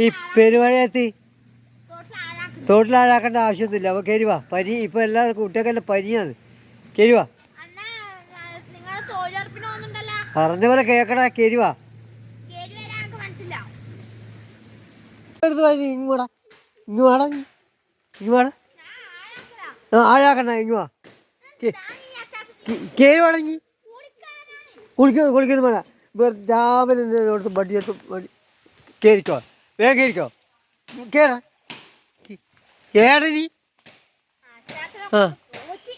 ഈ പെരുമഴയത്ത് തോട്ടിലാഴാക്കേണ്ട ആവശ്യമൊന്നുമില്ല. അപ്പോൾ കയറുവാ പനി ഇപ്പോൾ എല്ലാ കുട്ടികൾക്കെല്ലാം പനിയാണ്. കയറുവാ പറഞ്ഞ പോലെ കേക്കടാ കയറുവാ കേരി വരാൻ എനിക്ക് മനസ്സിലാവും എടുത്ത് വാ ഇങ്ങോടാ ഇങ്ങ് വാടാ ഇങ്ങ്. വാടാ. ആ ആഴാക്കണ്ട ഇങ്ങ് വാ. കേ- ഞാൻ ഈ അച്ചാത്ത് കേ- കേറി വാടങ്ങി കുളിക്കാനാണ്. കുളിക്കുന്നു കുളിക്കുന്നു വേണ്ട. രാവിലെ ബഡ്ജറ്റ് കയറിക്കോ വേഗം കയറിക്കോ കേറാ. ആ.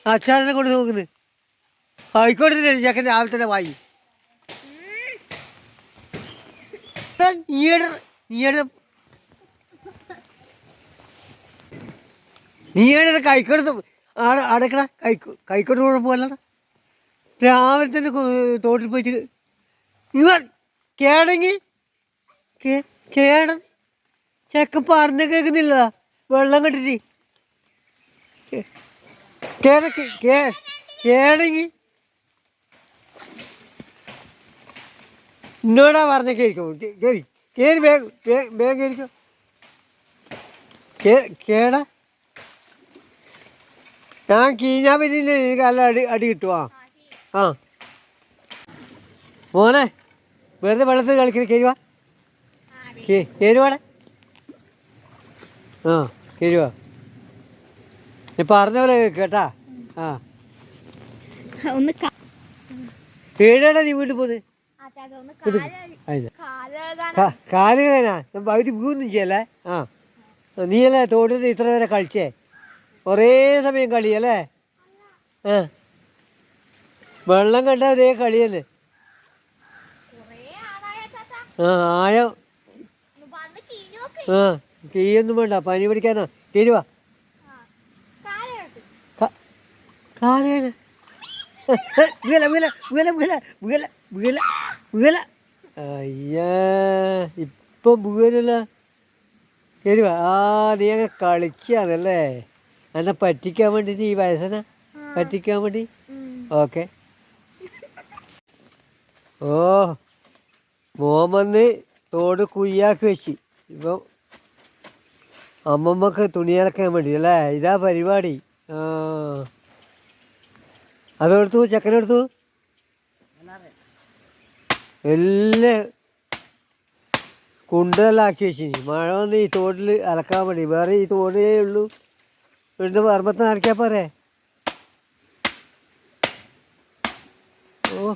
അച്ഛനെ കൊണ്ട് നോക്കുന്നത് ആയിക്കോട്ടെ ചെക്കൻ രാവിലെ തന്നെ വായി. നീയുടെ നീയുടെ. നീയുടെ കൈക്കൊടുത്ത് ആടെ അടക്കട കൈക്കോ കൈക്കോട്ട് കുഴപ്പമല്ലട രാവിലെ തന്നെ തോട്ടിൽ പോയിട്ട് ഇവ കേടങ്ങി കേ കേട ചെക്ക പറഞ്ഞ കേൾക്കുന്നില്ല. വെള്ളം കെട്ടിട്ട്. കേടങ്ങി എന്നോടാ പറഞ്ഞ കേൾക്കും കേറി. കേറി വേഗം വേ- വേഗം കേറിക്കോ. കേ കേടാ. ഞാൻ കീഞ്ഞാ പിന്നെ എനിക്ക് നല്ല അടി അടി കിട്ടും ആ. ആ, മോനെ വെറുതെ വെള്ളത്തിൽ കളിക്കണ ആടി. കേരുവാടെ ആ കേരുവാ നീ പറഞ്ഞ പോലെ കേട്ടാ. ആ. ഒന്ന് കാ- നീ വീട്ടിൽ പോന്ന്? കാൽ അതിന് കാൽ കഴുകാനാ. കാ- കാൽ വേനാ അവർ വീന്നും ചെയ്യല്ലേ? ആ. നീയല്ലേ തോട്ടിൽ ഇത്ര വരെ കളിച്ചേ? ഒരേ സമയം കളിയല്ലേ? ആ. വെള്ളം കണ്ട ഒരേ കളിയല്ലേ? തന്നെ. ആ ആയോ. ആ. കീയൊന്നും വേണ്ട പനി പിടിക്കാനാ. തീരുവാ. കാലേന വീല ഇപ്പം വീലല്ല വരുവാ ആ നീ അങ്ങ് കളിക്കാന്നല്ലേ? എന്നെ പറ്റിക്കാൻ വേണ്ടിയിട്ട് ഈ വയസ്സന പറ്റിക്കാൻ വേണ്ടി. ഓക്കെ. ഓ മോമന്ന് തോട് കുയ്യാക്കി വെച്ച്. ഇപ്പം അമ്മമ്മക്ക് തുണി അലക്കാൻ വേണ്ടി അല്ലേ ഇതാ പരിപാടി. ആ. അതെടുത്തു ചെക്കനെടുത്തു? എല്ലാം കുണ്ടെല്ലാം ആക്കി വെച്ചിനി മഴ വന്ന് ഈ തോട്ടിൽ അലക്കാൻ വേണ്ടി. വേറെ ഈ തോടേ ഉള്ളൂ. വീണ്ടും വർമ്മത്തിന് അലക്കിയാ പോരെ ഓ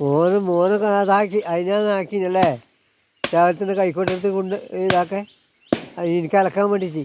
മോന് മോന് അതാക്കി അതിനാന്ന് ആക്കിനല്ലേ രാവിലെ തന്നെ കൈക്കോട്ടെടുത്ത് കൊണ്ട് ഇതാക്കെ എനിക്ക് അലക്കാൻ വേണ്ടിയിട്ട്.